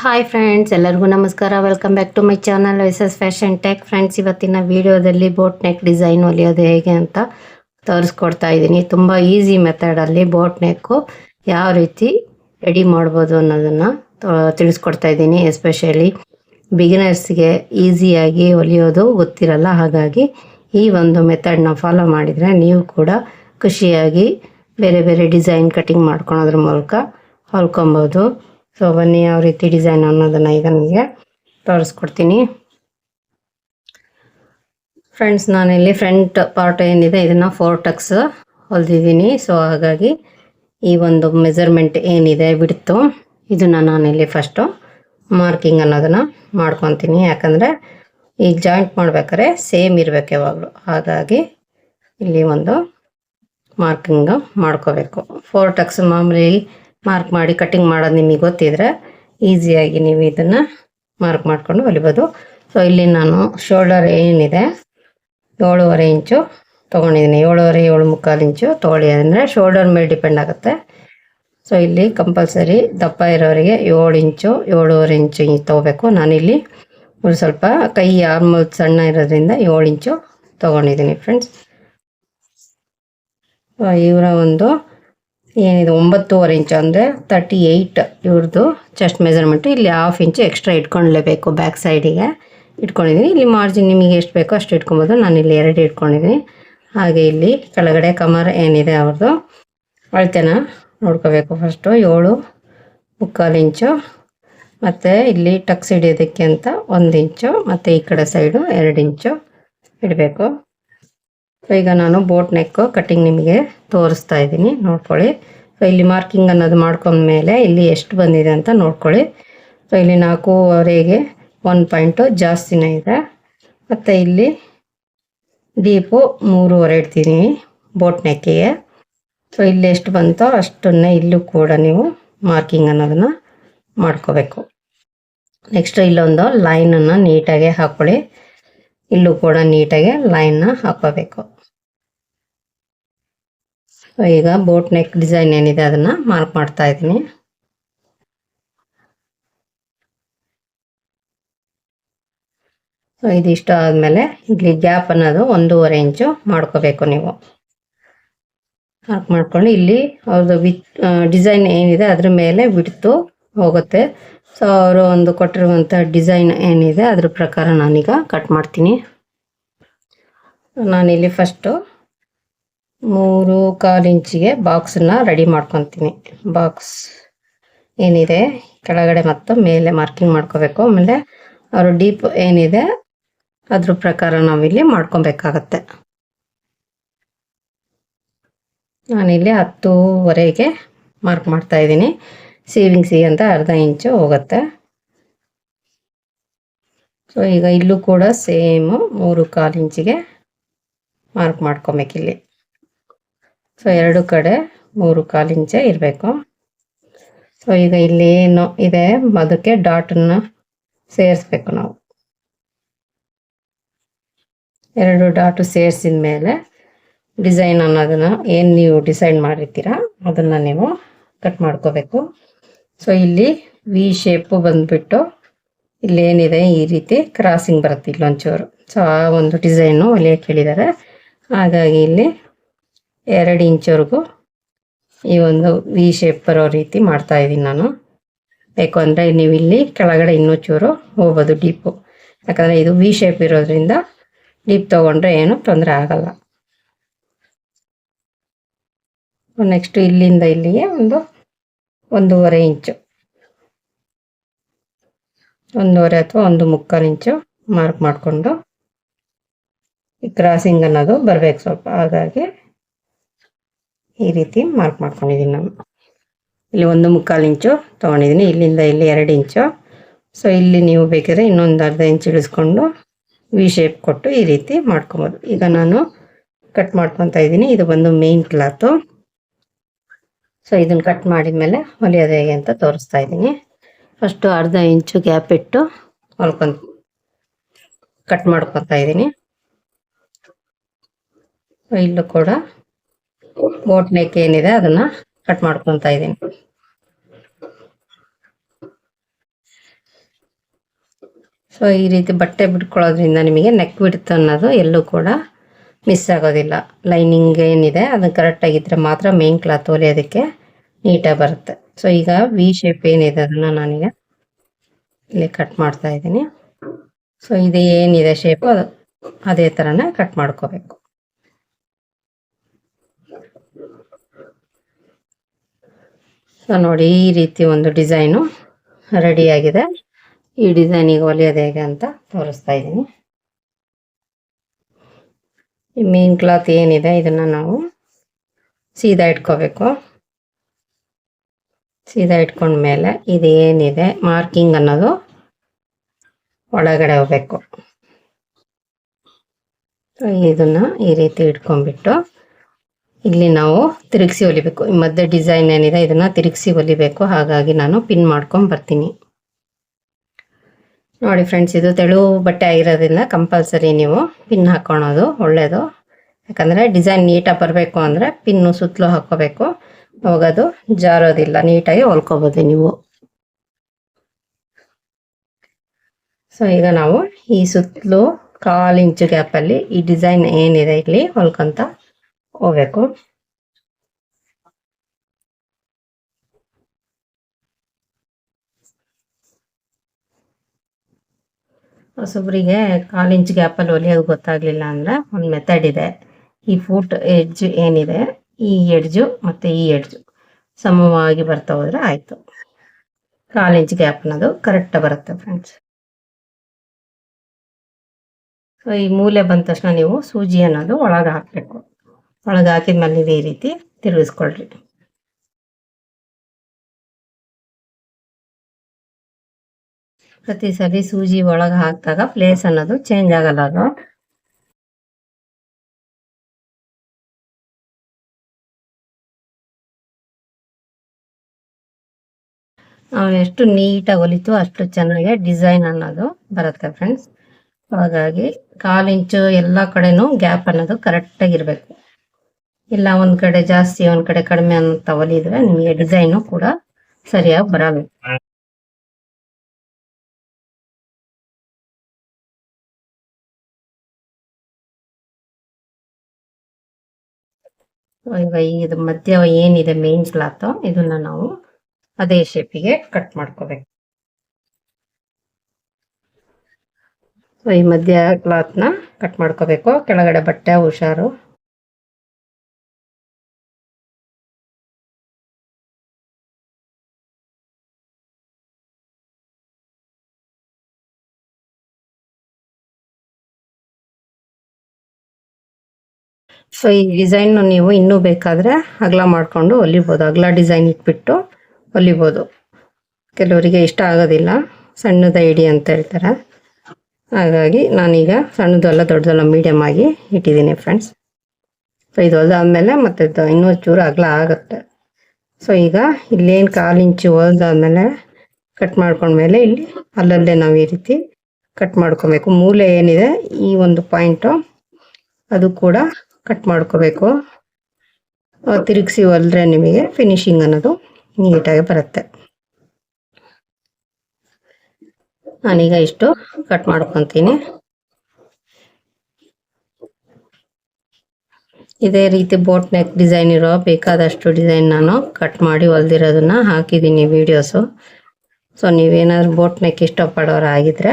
Hi friends ಎಲ್ಲರಿಗೂ ನಮಸ್ಕಾರ. Welcome back to my channel S S fashion tech friends ಇವತ್ತಿನ ವಿಡಿಯೋದಲ್ಲಿ ಬೋಟ್ ನೆಕ್ ಡಿಸೈನ್ ಹೊಲಿಯೋದು ಹೇಗೆ ಅಂತ ತೋರಿಸ್ಕೊಡ್ತಾ ಇದ್ದೀನಿ. ತುಂಬ ಈಸಿ ಮೆಥಡಲ್ಲಿ ಬೋಟ್ ನೆಕ್ಕು ಯಾವ ರೀತಿ ರೆಡಿ ಮಾಡ್ಬೋದು ಅನ್ನೋದನ್ನು ತಿಳಿಸ್ಕೊಡ್ತಾ ಇದ್ದೀನಿ. ಎಸ್ಪೆಷಲಿ ಬಿಗಿನರ್ಸ್ಗೆ ಈಸಿಯಾಗಿ ಹೊಲಿಯೋದು ಗೊತ್ತಿರಲ್ಲ. ಹಾಗಾಗಿ ಈ ಒಂದು ಮೆಥಡ್ನ ಫಾಲೋ ಮಾಡಿದರೆ ನೀವು ಕೂಡ ಖುಷಿಯಾಗಿ ಬೇರೆ ಬೇರೆ ಡಿಸೈನ್ ಕಟಿಂಗ್ ಮಾಡ್ಕೊಳೋದ್ರ ಮೂಲಕ ಹೊಲ್ಕೊಬೋದು. ಸೊ ಬನ್ನಿ ಯಾವ ರೀತಿ ಡಿಸೈನ್ ಅನ್ನೋದನ್ನ ಈಗ ನಿಮಗೆ ತೋರಿಸ್ಕೊಡ್ತೀನಿ. ಫ್ರೆಂಡ್ಸ್ ನಾನಿಲ್ಲಿ ಫ್ರಂಟ್ ಪಾರ್ಟ್ ಏನಿದೆ, ಇದನ್ನ ಫೋರ್ ಟಕ್ಸ್ ಹೊಲ್ದಿದ್ದೀನಿ. ಸೊ ಹಾಗಾಗಿ ಈ ಒಂದು ಮೆಜರ್ಮೆಂಟ್ ಏನಿದೆ, ಬಿಡ್ತು. ಇದನ್ನ ನಾನಿಲ್ಲಿ ಫಸ್ಟು ಮಾರ್ಕಿಂಗ್ ಅನ್ನೋದನ್ನ ಮಾಡ್ಕೊತೀನಿ. ಯಾಕಂದರೆ ಈ ಜಾಯಿಂಟ್ ಮಾಡ್ಬೇಕಾದ್ರೆ ಸೇಮ್ ಇರಬೇಕು ಯಾವಾಗಲೂ. ಹಾಗಾಗಿ ಇಲ್ಲಿ ಒಂದು ಮಾರ್ಕಿಂಗ್ ಮಾಡ್ಕೋಬೇಕು. ಫೋರ್ ಟಕ್ಸ್ ಮಾಮೂಲಿ ಮಾರ್ಕ್ ಮಾಡಿ ಕಟ್ಟಿಂಗ್ ಮಾಡೋದು ನಿಮಗೆ ಗೊತ್ತಿದ್ರೆ ಈಸಿಯಾಗಿ ನೀವು ಇದನ್ನು ಮಾರ್ಕ್ ಮಾಡ್ಕೊಂಡು ಹೊಲಿಬೋದು. ಸೊ ಇಲ್ಲಿ ನಾನು ಶೋಲ್ಡರ್ ಏನಿದೆ, ಏಳುವರೆ ಇಂಚು ತೊಗೊಂಡಿದ್ದೀನಿ. ಏಳುವರೆ, ಏಳು ಮುಕ್ಕಾಲು ಇಂಚು ತೊಗೊಳ್ಳಿ. ಅಂದರೆ ಶೋಲ್ಡರ್ ಮೇಲೆ ಡಿಪೆಂಡ್ ಆಗುತ್ತೆ. ಸೊ ಇಲ್ಲಿ ಕಂಪಲ್ಸರಿ ದಪ್ಪ ಇರೋರಿಗೆ ಏಳು ಇಂಚು, ಏಳುವರೆ ಇಂಚು ತೊಗೋಬೇಕು. ನಾನಿಲ್ಲಿ ಒಂದು ಸ್ವಲ್ಪ ಕೈ ಆರ್ಮಲ್ ಸಣ್ಣ ಇರೋದ್ರಿಂದ ಏಳು ಇಂಚು ತೊಗೊಂಡಿದ್ದೀನಿ ಫ್ರೆಂಡ್ಸ್ ಇವರ ಒಂದು ಏನಿದೆ, ಒಂಬತ್ತೂವರೆ ಇಂಚು ಅಂದರೆ ತರ್ಟಿ ಏಯ್ಟ್ ಇವ್ರದ್ದು ಚೆಸ್ಟ್ ಮೆಜರ್ಮೆಂಟು ಇಲ್ಲಿ ಹಾಫ್ ಇಂಚು ಎಕ್ಸ್ಟ್ರಾ ಇಟ್ಕೊಳ್ಳೇಬೇಕು ಬ್ಯಾಕ್ ಸೈಡಿಗೆ ಇಟ್ಕೊಂಡಿದ್ದೀನಿ ಇಲ್ಲಿ ಮಾರ್ಜಿನ್ ನಿಮಗೆ ಎಷ್ಟು ಬೇಕೋ ಅಷ್ಟು ಇಟ್ಕೊಬೋದು. ನಾನು ಇಲ್ಲಿ ಎರಡು ಇಟ್ಕೊಂಡಿದ್ದೀನಿ ಹಾಗೆ ಇಲ್ಲಿ ಕೆಳಗಡೆ ಕಮರ್ ಏನಿದೆ ಅವ್ರದ್ದು ಅಳತೆನ ನೋಡ್ಕೋಬೇಕು ಫಸ್ಟು ಏಳು ಮುಕ್ಕಾಲು ಇಂಚು. ಮತ್ತು ಇಲ್ಲಿ ಟಕ್ಸ್ ಹಿಡಿಯೋದಕ್ಕೆ ಅಂತ ಒಂದು ಇಂಚು. ಮತ್ತು ಈ ಕಡೆ ಸೈಡು ಎರಡು ಇಂಚು ಇಡಬೇಕು. ಸೊ ಈಗ ನಾನು ಬೋಟ್ ನೆಕ್ಕು ಕಟ್ಟಿಂಗ್ ನಿಮಗೆ ತೋರಿಸ್ತಾ ಇದ್ದೀನಿ, ನೋಡ್ಕೊಳ್ಳಿ. ಸೊ ಇಲ್ಲಿ ಮಾರ್ಕಿಂಗ್ ಅನ್ನೋದು ಮಾಡ್ಕೊಂಡ್ಮೇಲೆ ಇಲ್ಲಿ ಎಷ್ಟು ಬಂದಿದೆ ಅಂತ ನೋಡ್ಕೊಳ್ಳಿ. ಸೊ ಇಲ್ಲಿ ನಾಲ್ಕೂವರೆಗೆ ಒನ್ ಪಾಯಿಂಟು ಜಾಸ್ತಿನೇ ಇದೆ. ಮತ್ತು ಇಲ್ಲಿ ಡೀಪು ಮೂರುವರೆ ಇಡ್ತೀನಿ ಬೋಟ್ ನೆಕ್ಕಿಗೆ ಸೊ ಇಲ್ಲಿ ಎಷ್ಟು ಬಂತೋ ಅಷ್ಟನ್ನೇ ಇಲ್ಲೂ ಕೂಡ ನೀವು ಮಾರ್ಕಿಂಗ್ ಅನ್ನೋದನ್ನು ಮಾಡ್ಕೋಬೇಕು. ನೆಕ್ಸ್ಟ್ ಇಲ್ಲೊಂದು ಲೈನನ್ನು ನೀಟಾಗಿ ಹಾಕ್ಕೊಳ್ಳಿ ಇಲ್ಲೂ ಕೂಡ ನೀಟಾಗಿ ಲೈನ್ನ ಹಾಕೋಬೇಕು ಈಗ ಬೋಟ್ ನೆಕ್ ಡಿಸೈನ್ ಏನಿದೆ ಅದನ್ನ ಮಾರ್ಕ್ ಮಾಡ್ತಾ ಇದ್ದೀನಿ. ಇದಿಷ್ಟು ಆದ್ಮೇಲೆ ಇಲ್ಲಿ ಗ್ಯಾಪ್ ಅನ್ನೋದು ಒಂದೂವರೆ ಇಂಚು ಮಾಡ್ಕೋಬೇಕು ನೀವು. ಮಾರ್ಕ್ ಮಾಡ್ಕೊಂಡು ಇಲ್ಲಿ ಅವ್ರದ್ದು ವಿತ್ ಡಿಸೈನ್ ಏನಿದೆ ಅದ್ರ ಮೇಲೆ ಬಿಡ್ತು ಹೋಗುತ್ತೆ. ಸೊ ಅವರು ಒಂದು ಕೊಟ್ಟಿರುವಂಥ ಡಿಸೈನ್ ಏನಿದೆ ಅದ್ರ ಪ್ರಕಾರ ನಾನೀಗ ಕಟ್ ಮಾಡ್ತೀನಿ. ನಾನಿಲ್ಲಿ ಫಸ್ಟು ಮೂರು ಕಾಲು ಇಂಚಿಗೆ ಬಾಕ್ಸನ್ನ ರೆಡಿ ಮಾಡ್ಕೊತೀನಿ. ಬಾಕ್ಸ್ ಏನಿದೆ? ಕೆಳಗಡೆ ಮತ್ತು ಮೇಲೆ ಮಾರ್ಕಿಂಗ್ ಮಾಡ್ಕೋಬೇಕು. ಆಮೇಲೆ ಅವರು ಡೀಪ್ ಏನಿದೆ, ಅದ್ರ ಪ್ರಕಾರ ನಾವಿಲ್ಲಿ ಮಾಡ್ಕೊಬೇಕಾಗತ್ತೆ. ನಾನಿಲ್ಲಿ ಹತ್ತೂವರೆಗೆ ಮಾರ್ಕ್ ಮಾಡ್ತಾ ಇದ್ದೀನಿ. ಸೇವಿಂಗ್ ಸಿ ಅಂತ ಅರ್ಧ ಇಂಚು ಹೋಗುತ್ತೆ. ಸೊ ಈಗ ಇಲ್ಲೂ ಕೂಡ ಸೇಮು ಮೂರು ಕಾಲು ಇಂಚಿಗೆ ಮಾರ್ಕ್ ಮಾಡ್ಕೊಬೇಕಿಲ್ಲಿ. ಸೊ ಎರಡು ಕಡೆ ಮೂರು ಕಾಲು ಇಂಚೆ ಇರಬೇಕು. ಸೊ ಈಗ ಇಲ್ಲಿ ಏನು ಇದೆ? ಅದಕ್ಕೆ ಡಾಟನ್ನು ಸೇರಿಸ್ಬೇಕು ನಾವು. ಎರಡು ಡಾಟು ಸೇರಿಸಿದ ಮೇಲೆ ಡಿಸೈನ್ ಅನ್ನೋದನ್ನು ಏನು ನೀವು ಡಿಸೈನ್ ಮಾಡಿರ್ತೀರ, ಅದನ್ನು ನೀವು ಕಟ್ ಮಾಡ್ಕೋಬೇಕು. ಸೊ ಇಲ್ಲಿ ವಿ ಶೇಪು ಬಂದ್ಬಿಟ್ಟು ಇಲ್ಲೇನಿದೆ ಈ ರೀತಿ ಕ್ರಾಸಿಂಗ್ ಬರುತ್ತೆ ಇಲ್ಲೊಂಚೂರು. ಸೊ ಆ ಒಂದು ಡಿಸೈನು ಹೊಲಿಯಕ್ಕೆ ಹೇಳಿದ್ದಾರೆ ಹಾಗಾಗಿ ಇಲ್ಲಿ ಎರಡು ಇಂಚವರೆಗೂ ಈ ಒಂದು ವಿ ಶೇಪ್ ಬರೋ ರೀತಿ ಮಾಡ್ತಾ ಇದ್ದೀನಿ ನಾನು. ಬೇಕು ಅಂದರೆ ನೀವು ಇಲ್ಲಿ ಕೆಳಗಡೆ ಇನ್ನೂ ಚೂರು ಹೋಗ್ಬೋದು ಡೀಪು ಯಾಕಂದರೆ ಇದು ವಿ ಶೇಪ್ ಇರೋದ್ರಿಂದ ಡೀಪ್ ತೊಗೊಂಡ್ರೆ ಏನು ತೊಂದರೆ ಆಗಲ್ಲ. ನೆಕ್ಸ್ಟ್ ಇಲ್ಲಿಂದ ಇಲ್ಲಿಗೆ ಒಂದು ಒಂದೂವರೆ ಇಂಚು. ಒಂದೂವರೆ ಅಥವಾ ಒಂದು ಮುಕ್ಕಾಲು ಇಂಚು ಮಾರ್ಕ್ ಮಾಡಿಕೊಂಡು ಈ ಕ್ರಾಸಿಂಗ್ ಅನ್ನೋದು ಬರಬೇಕು ಸ್ವಲ್ಪ. ಹಾಗಾಗಿ ಈ ರೀತಿ ಮಾರ್ಕ್ ಮಾಡ್ಕೊಂಡಿದ್ದೀನಿ ನಾನು. ಇಲ್ಲಿ ಒಂದು ಮುಕ್ಕಾಲು ಇಂಚು ತೊಗೊಂಡಿದ್ದೀನಿ. ಇಲ್ಲಿಂದ ಇಲ್ಲಿ ಎರಡು ಇಂಚು. ಸೊ ಇಲ್ಲಿ ನೀವು ಬೇಕಿದ್ರೆ ಇನ್ನೊಂದು ಅರ್ಧ ಇಂಚು ಇಳಿಸ್ಕೊಂಡು ವಿ ಶೇಪ್ ಕೊಟ್ಟು ಈ ರೀತಿ ಮಾಡ್ಕೊಬೋದು. ಈಗ ನಾನು ಕಟ್ ಮಾಡ್ಕೊತಾ ಇದ್ದೀನಿ. ಇದು ಬಂದು ಮೇನ್ ಕ್ಲಾತು ಸೊ ಇದನ್ನ ಕಟ್ ಮಾಡಿದ ಮೇಲೆ ಹೊಲಿಯೋದು ಹೇಗೆ ಅಂತ ತೋರಿಸ್ತಾ ಇದ್ದೀನಿ. ಫಸ್ಟು ಅರ್ಧ ಇಂಚು ಗ್ಯಾಪ್ ಇಟ್ಟು ಹೊಲ್ಕೊಂತ ಕಟ್ ಮಾಡ್ಕೊತಾ ಇದ್ದೀನಿ. ಇಲ್ಲೂ ಕೂಡ ಬೋಟ್ ನೆಕ್ ಏನಿದೆ ಅದನ್ನ ಕಟ್ ಮಾಡ್ಕೊಂತ ಇದ್ದೀನಿ. ಸೊ ಈ ರೀತಿ ಬಟ್ಟೆ ಬಿಟ್ಕೊಳ್ಳೋದ್ರಿಂದ ನಿಮಗೆ ನೆಕ್ ಬಿಡ್ತು ಅನ್ನೋದು ಎಲ್ಲೂ ಕೂಡ ಮಿಸ್ ಆಗೋದಿಲ್ಲ. ಲೈನಿಂಗ್ ಏನಿದೆ ಅದ್ನ ಕರೆಕ್ಟ್ ಆಗಿದ್ರೆ ಮಾತ್ರ ಮೇನ್ ಕ್ಲಾತ್ ಹೊಲಿಯೋದಕ್ಕೆ ನೀಟಾಗಿ ಬರುತ್ತೆ. ಸೊ ಈಗ ವಿ ಶೇಪ್ ಏನಿದೆ ಅದನ್ನ ನಾನೀಗ ಇಲ್ಲಿ ಕಟ್ ಮಾಡ್ತಾ ಇದ್ದೀನಿ. ಸೊ ಇದು ಏನಿದೆ ಶೇಪು ಅದು, ಅದೇ ಥರನೇ ಕಟ್ ಮಾಡ್ಕೋಬೇಕು. ಸೊ ನೋಡಿ ಈ ರೀತಿ ಒಂದು ಡಿಸೈನು ರೆಡಿಯಾಗಿದೆ ಈ ಡಿಸೈನಿಗೆ ಹೊಲಿಯೋದು ಹೇಗೆ ಅಂತ ತೋರಿಸ್ತಾ ಇದ್ದೀನಿ. ಈ ಮೇನ್ ಕ್ಲಾತ್ ಏನಿದೆ ಇದನ್ನ ನಾವು ಸೀದಾ ಇಟ್ಕೋಬೇಕು. ಸೀದಾ ಇದು ಏನಿದೆ ಮಾರ್ಕಿಂಗ್ ಅನ್ನೋದು ಒಳಗಡೆ ಹೋಗ್ಬೇಕು. ಇದನ್ನ ಈ ರೀತಿ ಇಟ್ಕೊಂಡ್ಬಿಟ್ಟು ಇಲ್ಲಿ ನಾವು ತಿರುಗಿಸಿ ಹೊಲಿಬೇಕು ಈ ಮಧ್ಯೆ ಡಿಸೈನ್ ಏನಿದೆ, ಇದನ್ನ ತಿರುಗಿಸಿ ಹೊಲಿಬೇಕು ಹಾಗಾಗಿ ನಾನು ಪಿನ್ ಮಾಡ್ಕೊಂಡು ಬರ್ತೀನಿ. ನೋಡಿ ಫ್ರೆಂಡ್ಸ್, ಇದು ತೆಳು ಬಟ್ಟೆ ಆಗಿರೋದ್ರಿಂದ ಕಂಪಲ್ಸರಿ ನೀವು ಪಿನ್ ಹಾಕೊಳೋದು ಒಳ್ಳೆಯದು ಯಾಕಂದರೆ ಡಿಸೈನ್ ನೀಟಾಗಿ ಬರಬೇಕು ಅಂದರೆ ಪಿನ್ನು ಸುತ್ತಲೂ ಹಾಕೋಬೇಕು. ಅವಾಗ ಅದು ಜಾರೋದಿಲ್ಲ. ನೀಟಾಗಿ ಹೊಲ್ಕೋಬೋದು ನೀವು. ಸೊ ಈಗ ನಾವು ಈ ಸುತ್ತಲೂ ಕಾಲು ಇಂಚು ಗ್ಯಾಪಲ್ಲಿ ಈ ಡಿಸೈನ್ ಏನಿದೆ ಇಲ್ಲಿ ಹೊಲ್ಕೊಂತ ಹೋಗ್ಬೇಕು. ಹೊಸೊಬ್ಬರಿಗೆ ಕಾಲು ಇಂಚ್ ಗ್ಯಾಪಲ್ಲಿ ಹೊಲಿಯೋದು ಗೊತ್ತಾಗ್ಲಿಲ್ಲ ಅಂದ್ರೆ ಒಂದು ಮೆಥಡ್ ಇದೆ. ಈ ಫೂಟ್ ಎಡ್ಜ್ ಏನಿದೆ, ಈ ಎಡ್ಜು ಮತ್ತು ಈ ಎಡ್ಜು ಸಮವಾಗಿ ಬರ್ತಾ ಹೋದ್ರೆ ಆಯಿತು. ಕಾಲು ಇಂಚ್ ಗ್ಯಾಪ್ ಅನ್ನೋದು ಕರೆಕ್ಟ್ ಬರುತ್ತೆ ಫ್ರೆಂಡ್ಸ್ ಸೊ ಈ ಮೂಲೆ ಬಂದ ತಕ್ಷಣ ನೀವು ಸೂಜಿ ಅನ್ನೋದು ಒಳಗೆ ಹಾಕಬೇಕು. ಒಳಗೆ ಹಾಕಿದ್ಮೇಲೆ ನೀವು ಈ ರೀತಿ ತಿರುಗಿಸ್ಕೊಳ್ರಿ. ಪ್ರತಿ ಸಲ ಸೂಜಿ ಒಳಗೆ ಹಾಕಿದಾಗ ಪ್ಲೇಸ್ ಅನ್ನೋದು ಚೇಂಜ್ ಆಗಲ್ಲ ಅದು ನಾವು ಎಷ್ಟು ನೀಟಾಗಿ ಹೊಲಿತು ಅಷ್ಟು ಚೆನ್ನಾಗಿ ಡಿಸೈನ್ ಅನ್ನೋದು ಬರುತ್ತೆ ಫ್ರೆಂಡ್ಸ್ ಹಾಗಾಗಿ ಕಾಲು ಇಂಚು ಎಲ್ಲ ಕಡೆನೂ ಗ್ಯಾಪ್ ಅನ್ನೋದು ಕರೆಕ್ಟಾಗಿ ಇರಬೇಕು. ಇಲ್ಲ, ಒಂದ್ ಕಡೆ ಜಾಸ್ತಿ, ಒಂದ್ ಕಡೆ ಕಡಿಮೆ ಅಂತ ಹೊಲಿದ್ರೆ ನಿಮಗೆ ಡಿಸೈನು ಕೂಡ ಸರಿಯಾಗಿ ಬರಲ್ಲ. ಈಗ ಇದು ಮಧ್ಯ ಏನಿದೆ ಮೇನ್ ಕ್ಲಾತ್ ಇದನ್ನ ನಾವು ಅದೇ ಶೇಪಿಗೆ ಕಟ್ ಮಾಡ್ಕೋಬೇಕು. ಈ ಮಧ್ಯ ಕ್ಲಾತ್ನ ಕಟ್ ಮಾಡ್ಕೋಬೇಕು. ಕೆಳಗಡೆ ಬಟ್ಟೆ ಹುಷಾರು. ಸೊ ಈ ಡಿಸೈನ್ ನೀವು ಇನ್ನೂ ಬೇಕಾದರೆ ಅಗಲ ಮಾಡಿಕೊಂಡು ಹೊಲಿಬೋದು. ಅಗಲ ಡಿಸೈನ್ ಇಟ್ಬಿಟ್ಟು ಹೊಲಿಬೋದು. ಕೆಲವರಿಗೆ ಇಷ್ಟ ಆಗೋದಿಲ್ಲ. ಸಣ್ಣದ ಇಡಿ ಅಂತ ಹೇಳ್ತಾರೆ. ಹಾಗಾಗಿ ನಾನೀಗ ಸಣ್ಣದಲ್ಲ ದೊಡ್ಡದಲ್ಲ ಮೀಡಿಯಮ್ ಆಗಿ ಇಟ್ಟಿದ್ದೀನಿ ಫ್ರೆಂಡ್ಸ್ ಸೊ ಇದು ಹೊಲ್ದಾದ್ಮೇಲೆ ಮತ್ತೆ ಇನ್ನೂ ಚೂರು ಅಗಲ ಆಗುತ್ತೆ. ಸೊ ಈಗ ಇಲ್ಲೇನು ಕಾಲು ಇಂಚು ಹೊಲ್ದಾದ್ಮೇಲೆ ಕಟ್ ಮಾಡ್ಕೊಂಡ್ಮೇಲೆ ಇಲ್ಲಿ ಅಲ್ಲಲ್ಲೇ ನಾವು ಈ ರೀತಿ ಕಟ್ ಮಾಡ್ಕೊಬೇಕು. ಮೂಲೆ ಏನಿದೆ, ಈ ಒಂದು ಪಾಯಿಂಟು ಅದು ಕೂಡ ಕಟ್ ಮಾಡ್ಕೋಬೇಕು. ತಿರುಗಿಸಿ ಹೊಲ್ರೆ ನಿಮಗೆ ಫಿನಿಶಿಂಗ್ ಅನ್ನೋದು ನೀಟಾಗಿ ಬರುತ್ತೆ. ನಾನೀಗ ಇಷ್ಟು ಕಟ್ ಮಾಡ್ಕೊತೀನಿ. ಇದೇ ರೀತಿ ಬೋಟ್ ನೆಕ್ ಡಿಸೈನ್ ಇರೋ ಬೇಕಾದಷ್ಟು ಡಿಸೈನ್ ನಾನು ಕಟ್ ಮಾಡಿ ಹೊಲ್ದಿರೋದನ್ನ ಹಾಕಿದ್ದೀನಿ ವಿಡಿಯೋಸು ಸೊ ನೀವೇನಾದ್ರೂ ಬೋಟ್ ನೆಕ್ ಇಷ್ಟಪಡೋರು ಆಗಿದ್ರೆ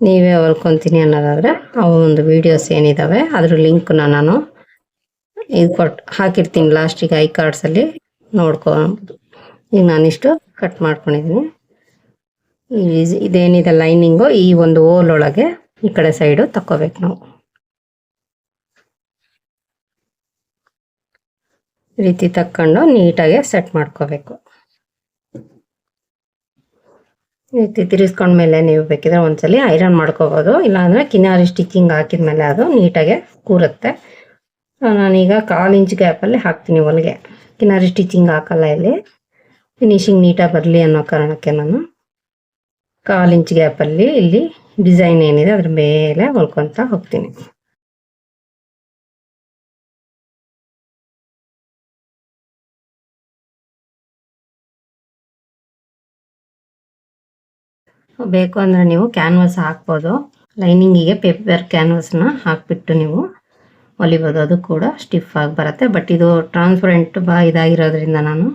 ನೀವೇ ಹೊಲ್ಕೊತೀನಿ ಅನ್ನೋದಾದ್ರೆ ಅವು ಒಂದು ವಿಡಿಯೋಸ್ ಏನಿದಾವೆ. ಅದ್ರ ಲಿಂಕ್ನ ನಾನು ಇದು ಕೊಟ್ಟು ಹಾಕಿರ್ತೀನಿ ಲಾಸ್ಟಿಗೆ ಐ ಕಾರ್ಡ್ಸಲ್ಲಿ ನೋಡ್ಕೊಬೋದು ಈಗ ನಾನಿಷ್ಟು ಕಟ್ ಮಾಡ್ಕೊಂಡಿದ್ದೀನಿ ಇದೇನಿದೆ ಲೈನಿಂಗು ಈ ಒಂದು ಓಲ್ ಒಳಗೆ ಈ ಕಡೆ ಸೈಡು ತಕ್ಕೋಬೇಕು ನಾವು. ರೀತಿ ತಕ್ಕೊಂಡು ನೀಟಾಗಿ ಸೆಟ್ ಮಾಡ್ಕೋಬೇಕು. ರೀತಿ ತಿರ್ಗಿಸ್ಕೊಂಡ್ಮೇಲೆ ನೀವು ಬೇಕಿದ್ರೆ ಒಂದ್ಸಲಿ ಐರನ್ ಮಾಡ್ಕೋಬೋದು. ಇಲ್ಲಾಂದ್ರೆ ಕಿನಾರಿ ಸ್ಟಿಚಿಂಗ್ ಹಾಕಿದ್ಮೇಲೆ ಅದು ನೀಟಾಗೆ ಕೂರುತ್ತೆ. ನಾನೀಗ ಕಾಲು ಇಂಚ್ ಗ್ಯಾಪಲ್ಲಿ ಹಾಕ್ತೀನಿ ಹೊಲಿಗೆ. ಕಿನಾರಿ ಸ್ಟಿಚಿಂಗ್ ಹಾಕಲ್ಲ ಇಲ್ಲಿ. ಫಿನಿಶಿಂಗ್ ನೀಟಾಗಿ ಬರಲಿ ಅನ್ನೋ ಕಾರಣಕ್ಕೆ ನಾನು ಕಾಲು ಇಂಚ್ ಗ್ಯಾಪಲ್ಲಿ ಇಲ್ಲಿ ಡಿಸೈನ್ ಏನಿದೆ ಅದ್ರ ಮೇಲೆ ಹೊಲ್ಕೊತ ಹೋಗ್ತೀನಿ. ಬೇಕು ಅಂದರೆ ನೀವು ಕ್ಯಾನ್ವಾಸ್ ಹಾಕ್ಬೋದು. ಲೈನಿಂಗಿಗೆ ಪೇಪರ್ ಕ್ಯಾನ್ವಾಸ್ನ ಹಾಕಿಬಿಟ್ಟು ನೀವು ಹೊಲಿಬೋದು ಅದು ಕೂಡ ಸ್ಟಿಫ್ ಆಗಿ ಬರುತ್ತೆ. ಬಟ್ ಇದು ಟ್ರಾನ್ಸ್ಪರೆಂಟ್ ಬಾ ಇದಾಗಿರೋದ್ರಿಂದ ನಾನು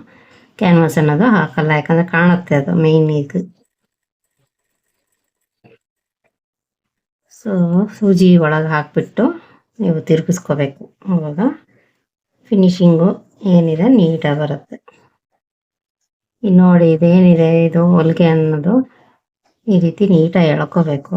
ಕ್ಯಾನ್ವಾಸ್ ಅನ್ನೋದು ಹಾಕಲ್ಲ. ಯಾಕಂದರೆ ಕಾಣುತ್ತೆ ಅದು ಮೇಯ್ನ್ ಇದು. ಸೊ ಸೂಜಿ ಒಳಗೆ ಹಾಕಿಬಿಟ್ಟು ನೀವು ತಿರುಗಿಸ್ಕೋಬೇಕು. ಅವಾಗ ಫಿನಿಶಿಂಗು ಏನಿದೆ ನೀಟಾಗಿ ಬರುತ್ತೆ. ಇನ್ನು ನೋಡಿ ಇದೇನಿದೆ ಇದು ಹೊಲಿಗೆ ಅನ್ನೋದು ಈ ರೀತಿ ನೀಟಾಗಿ ಎಳ್ಕೋಬೇಕು.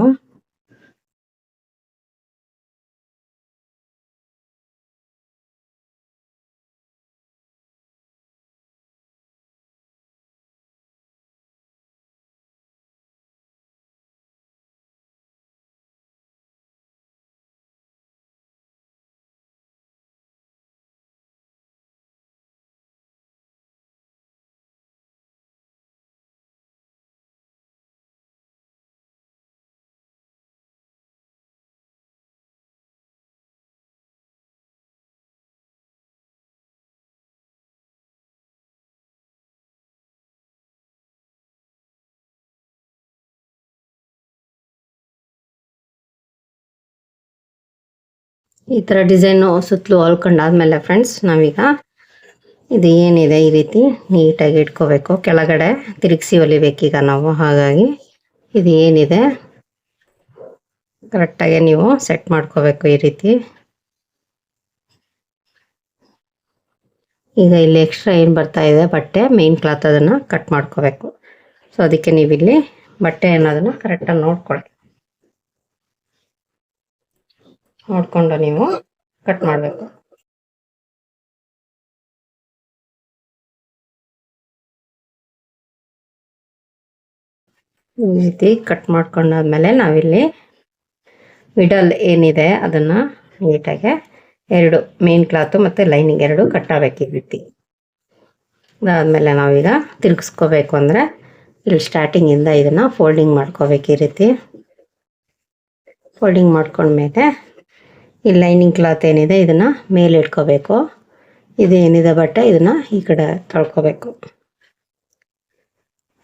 ಈ ಥರ ಡಿಸೈನು ಸುತ್ತಲೂ ಹೊಲ್ಕೊಂಡಾದ್ಮೇಲೆ ಫ್ರೆಂಡ್ಸ್ ನಾವೀಗ ಇದು ಏನಿದೆ ಈ ರೀತಿ ನೀಟಾಗಿ ಇಟ್ಕೋಬೇಕು. ಕೆಳಗಡೆ ತಿರುಗಿಸಿ ಹೊಲಿಬೇಕೀಗ ನಾವು, ಹಾಗಾಗಿ ಇದು ಏನಿದೆ? ಕರೆಕ್ಟಾಗಿ ನೀವು ಸೆಟ್ ಮಾಡ್ಕೋಬೇಕು ಈ ರೀತಿ. ಈಗ ಇಲ್ಲಿ ಎಕ್ಸ್ಟ್ರಾ ಏನು ಬರ್ತಾ ಇದೆ? ಬಟ್ಟೆ ಮೇನ್ ಕ್ಲಾತ್ ಅದನ್ನು ಕಟ್ ಮಾಡ್ಕೋಬೇಕು. ಸೊ ಅದಕ್ಕೆ ನೀವಿಲ್ಲಿ ಬಟ್ಟೆ ಅನ್ನೋದನ್ನು ಕರೆಕ್ಟಾಗಿ ನೋಡ್ಕೊಳ್ಳಿ ನೋಡಿಕೊಂಡು ನೀವು ಕಟ್ ಮಾಡಬೇಕು. ಈ ರೀತಿ ಕಟ್ ಮಾಡ್ಕೊಂಡಾದ್ಮೇಲೆ ನಾವಿಲ್ಲಿ ಮಿಡಲ್ ಏನಿದೆ ಅದನ್ನು ನೀಟಾಗಿ ಎರಡು ಮೇನ್ ಕ್ಲಾತು ಮತ್ತು ಲೈನಿಂಗ್ ಎರಡು ಕಟ್ಟಾಗಬೇಕು ಈ ರೀತಿ. ಅದಾದಮೇಲೆ ನಾವೀಗ ತಿರುಗಿಸ್ಕೋಬೇಕು ಅಂದರೆ ಇಲ್ಲಿ ಸ್ಟಾರ್ಟಿಂಗಿಂದ ಇದನ್ನು ಫೋಲ್ಡಿಂಗ್ ಮಾಡ್ಕೋಬೇಕು ಈ ರೀತಿ. ಫೋಲ್ಡಿಂಗ್ ಮಾಡ್ಕೊಂಡ್ಮೇಲೆ ಈ ಲೈನಿಂಗ್ ಕ್ಲಾತ್ ಏನಿದೆ, ಇದನ್ನು ಮೇಲೆ ಇಟ್ಕೋಬೇಕು. ಇದು ಏನಿದೆ ಬಟ್ಟೆ, ಇದನ್ನು ಈ ಕಡೆ ತಳ್ಕೋಬೇಕು.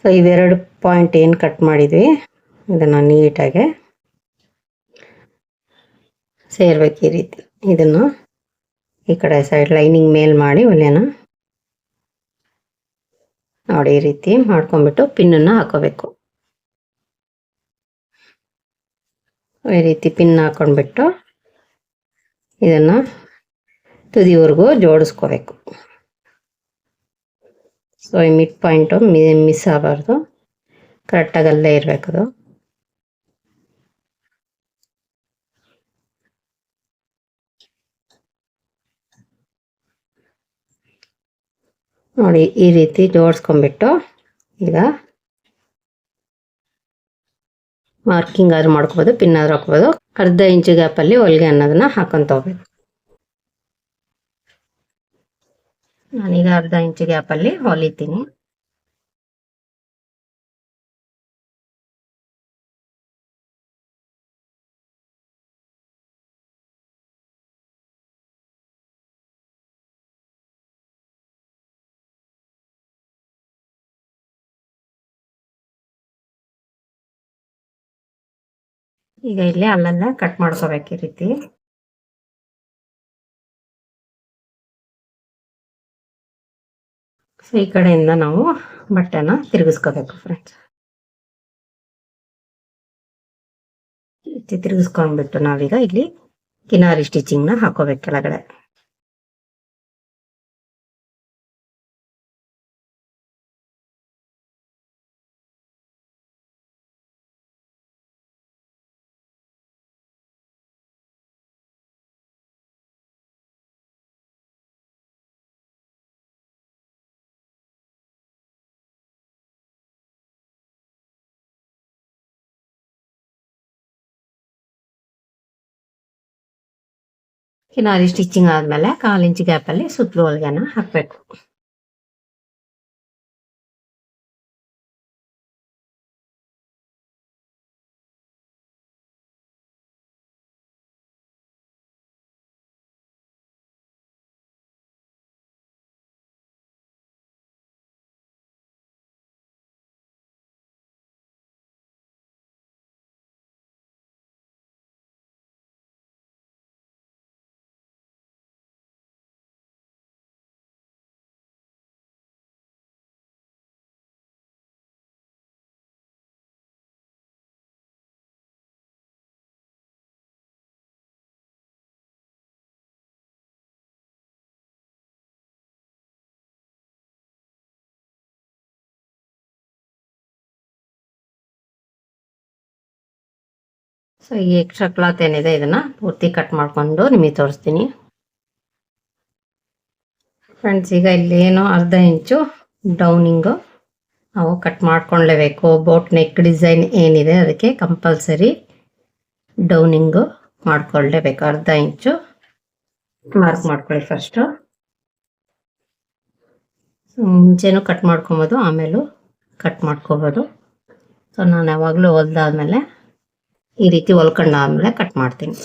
ಸೊ ಇವೆರಡು ಪಾಯಿಂಟ್ ಏನು ಕಟ್ ಮಾಡಿದ್ವಿ, ಇದನ್ನು ನೀಟಾಗಿ ಸೇರ್ಬೇಕು ಈ ರೀತಿ. ಇದನ್ನು ಈ ಕಡೆ ಸೈಡ್ ಲೈನಿಂಗ್ ಮೇಲ್ ಮಾಡಿ ಒಲೆನ ನೋಡಿ ಈ ರೀತಿ ಮಾಡ್ಕೊಂಡ್ಬಿಟ್ಟು ಪಿನ್ನನ್ನು ಹಾಕೋಬೇಕು. ಈ ರೀತಿ ಪಿನ್ ಹಾಕೊಂಡ್ಬಿಟ್ಟು ಇದನ್ನು ತುದಿವರೆಗೂ ಜೋಡಿಸ್ಕೋಬೇಕು. ಸೊ ಈ ಮಿಡ್ ಪಾಯಿಂಟು ಮಿಸ್ ಆಗಬಾರ್ದು. ಕರೆಕ್ಟಾಗಿ ಅಲ್ಲೇ ಅದು. ನೋಡಿ, ಈ ರೀತಿ ಜೋಡಿಸ್ಕೊಂಡ್ಬಿಟ್ಟು ಈಗ ಮಾರ್ಕಿಂಗ್ ಆದ್ರೂ ಮಾಡ್ಕೋಬೋದು ಪಿನ್ ಆದ್ರೂ ಹಾಕ್ಬೋದು. ಅರ್ಧ ಇಂಚು ಗ್ಯಾಪಲ್ಲಿ ಹೊಲಿಗೆ ಅನ್ನೋದನ್ನ ಹಾಕೊಂತ ಹೋಗ್ಬೇಕು ನಾನೀಗ ಅರ್ಧ ಇಂಚು ಗ್ಯಾಪಲ್ಲಿ ಹೊಲಿತೀನಿ. ಈಗ ಇಲ್ಲಿ ಅಲ್ಲನ್ನ ಕಟ್ ಮಾಡ್ಕೋಬೇಕು ಈ ರೀತಿ. ಸೊ ಈ ಕಡೆಯಿಂದ ನಾವು ಬಟ್ಟೆನ ತಿರುಗಿಸ್ಕೋಬೇಕು ಫ್ರೆಂಡ್ಸ್ ತಿರುಗಿಸ್ಕೊಂಡ್ಬಿಟ್ಟು ನಾವೀಗ ಇಲ್ಲಿ ಕಿನಾರಿ ಸ್ಟಿಚಿಂಗ್ನ ಹಾಕೋಬೇಕು ಕೆಳಗಡೆ. ಕಿನಾರಿ ಸ್ಟಿಚಿಂಗ್ ಆದಮೇಲೆ ಕಾಲು ಇಂಚ್ ಗ್ಯಾಪಲ್ಲಿ ಸುತ್ತಲೂ ಹೊಲಿಗೆನ ಹಾಕಬೇಕು. ಸೊ ಈ ಎಕ್ಸ್ಟ್ರಾ ಕ್ಲಾತ್ ಏನಿದೆ, ಇದನ್ನ ಪೂರ್ತಿ ಕಟ್ ಮಾಡ್ಕೊಂಡು ನಿಮಗೆ ತೋರಿಸ್ತೀನಿ. ಫ್ರೆಂಡ್ಸ್ ಈಗ ಇಲ್ಲಿ ಏನು ಅರ್ಧ ಇಂಚು ಡೌನಿಂಗು ನಾವು ಕಟ್ ಮಾಡ್ಕೊಳ್ಳೇಬೇಕು. ಬೋಟ್ ನೆಕ್ ಡಿಸೈನ್ ಏನಿದೆ, ಅದಕ್ಕೆ ಕಂಪಲ್ಸರಿ ಡೌನಿಂಗು ಮಾಡ್ಕೊಳ್ಳೇಬೇಕು. ಅರ್ಧ ಇಂಚು ಮಾರ್ಕ್ ಮಾಡ್ಕೊಳ್ಳಿ ಫಸ್ಟು ಮುಂಚೆನೂ ಕಟ್ ಮಾಡ್ಕೊಬೋದು, ಆಮೇಲೂ ಕಟ್ ಮಾಡ್ಕೋಬೋದು. ಸೊ ನಾನು ಯಾವಾಗಲೂ ಹೊಲ್ದಾದ್ಮೇಲೆ ಈ ರೀತಿ ಹೊಲ್ಕೊಂಡಾದ್ಮೇಲೆ ಕಟ್ ಮಾಡ್ತೀನಿ.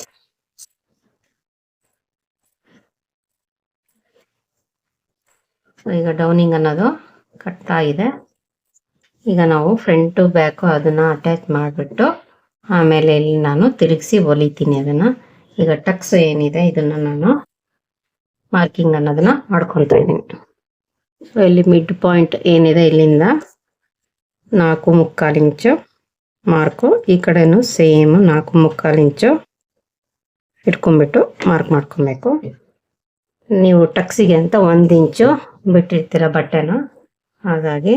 ಈಗ ಡೌನಿಂಗ್ ಅನ್ನೋದು ಕಟ್ ಆಗಿದೆ. ಈಗ ನಾವು ಫ್ರಂಟು ಬ್ಯಾಕು ಅದನ್ನ ಅಟ್ಯಾಚ್ ಮಾಡಿಬಿಟ್ಟು ಆಮೇಲೆ ಇಲ್ಲಿ ನಾನು ತಿರುಗಿಸಿ ಹೊಲಿತೀನಿ ಅದನ್ನ. ಈಗ ಟಕ್ಸ್ ಏನಿದೆ ಇದನ್ನ ನಾನು ಮಾರ್ಕಿಂಗ್ ಅನ್ನೋದನ್ನ ಮಾಡ್ಕೊಳ್ತಾ ಇದ್ದೀನಿ. ಸೊ ಇಲ್ಲಿ ಮಿಡ್ ಪಾಯಿಂಟ್ ಏನಿದೆ ಇಲ್ಲಿಂದ ನಾಲ್ಕು ಮುಕ್ಕಾಲು ಇಂಚು ಮಾರ್ಕು. ಈ ಕಡೆನೂ ಸೇಮ್ ನಾಲ್ಕು ಮುಕ್ಕಾಲು ಇಂಚು ಇಟ್ಕೊಂಡ್ಬಿಟ್ಟು ಮಾರ್ಕ್ ಮಾಡ್ಕೊಬೇಕು. ನೀವು ಟಕ್ಸಿಗೆ ಅಂತ ಒಂದು ಇಂಚು ಬಿಟ್ಟಿರ್ತೀರ ಬಟ್ಟೆನ. ಹಾಗಾಗಿ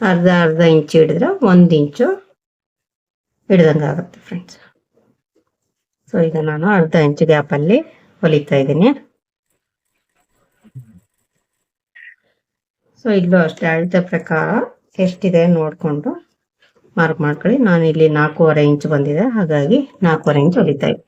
ಅರ್ಧ ಅರ್ಧ ಇಂಚು ಹಿಡಿದ್ರೆ ಒಂದು ಇಂಚು ಹಿಡ್ದಂಗೆ ಆಗುತ್ತೆ ಫ್ರೆಂಡ್ಸ್ ಸೊ ಈಗ ನಾನು ಅರ್ಧ ಇಂಚು ಗ್ಯಾಪಲ್ಲಿ ಹೊಲಿತಾ ಇದ್ದೀನಿ. ಸೊ ಇಲ್ಲೂ ಅಷ್ಟೇ. ಅಳತೆ ಪ್ರಕಾರ ಎಷ್ಟಿದೆ ನೋಡಿಕೊಂಡು ಮಾರ್ಕ್ ಮಾಡ್ಕೊಳ್ಳಿ. ನಾನು ಇಲ್ಲಿ ನಾಲ್ಕೂವರೆ ಇಂಚ್ ಬಂದಿದೆ. ಹಾಗಾಗಿ ನಾಲ್ಕೂವರೆ ಇಂಚ್ ಹೊಲಿತಾ ಇದ್ದೀನಿ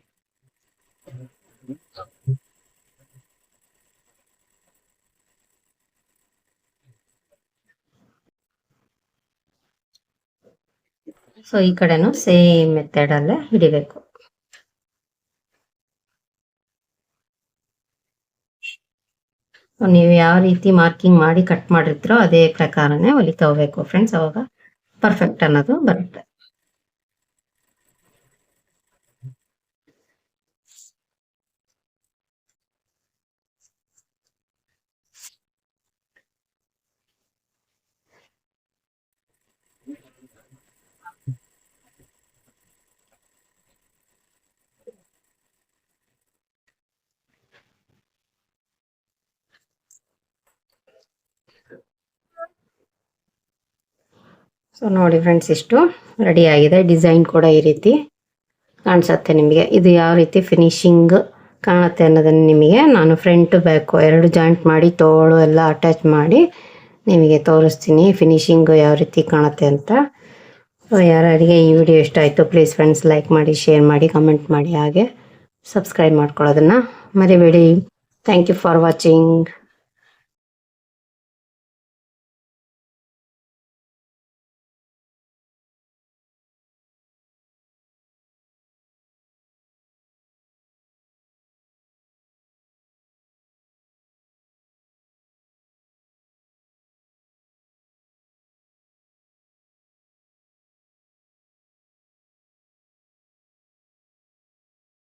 ಸೊ ಈ ಕಡೆನೂ ಸೇಮ್ ಮೆಥಡ್ ಅಲ್ಲೇ ಹಿಡಿಬೇಕು. ನೀವು ಯಾವ ರೀತಿ ಮಾರ್ಕಿಂಗ್ ಮಾಡಿ ಕಟ್ ಮಾಡಿರ್ತೀರೋ ಅದೇ ಪ್ರಕಾರನೇ ಹೊಲಿತಾ ಹೋಗ್ಬೇಕು ಫ್ರೆಂಡ್ಸ್ ಅವಾಗ. ಪರ್ಫೆಕ್ಟ್ ಅನ್ನೋದು ಬರುತ್ತೆ. ಸೊ ನೋಡಿ ಫ್ರೆಂಡ್ಸ್ ಇಷ್ಟು ರೆಡಿ ಆಗಿದೆ. ಡಿಸೈನ್ ಕೂಡ ಈ ರೀತಿ ಕಾಣಿಸುತ್ತೆ ನಿಮಗೆ. ಇದು ಯಾವ ರೀತಿ ಫಿನಿಶಿಂಗ್ ಕಾಣುತ್ತೆ ಅನ್ನೋದನ್ನು ನಿಮಗೆ ನಾನು ಫ್ರಂಟ್ ಬ್ಯಾಕು ಎರಡು ಜಾಯಿಂಟ್ ಮಾಡಿ, ತೋಳು ಎಲ್ಲ ಅಟ್ಯಾಚ್ ಮಾಡಿ ನಿಮಗೆ ತೋರಿಸ್ತೀನಿ ಫಿನಿಶಿಂಗು ಯಾವ ರೀತಿ ಕಾಣುತ್ತೆ ಅಂತ. ಸೊ ಯಾರಿಗೆ ಈ ವಿಡಿಯೋ ಇಷ್ಟ ಆಯಿತು ಪ್ಲೀಸ್ ಫ್ರೆಂಡ್ಸ್ ಲೈಕ್ ಮಾಡಿ ಶೇರ್ ಮಾಡಿ ಕಮೆಂಟ್ ಮಾಡಿ, ಹಾಗೆ ಸಬ್ಸ್ಕ್ರೈಬ್ ಮಾಡ್ಕೊಳ್ಳೋದನ್ನು ಮರಿಬೇಡಿ. Thank you for watching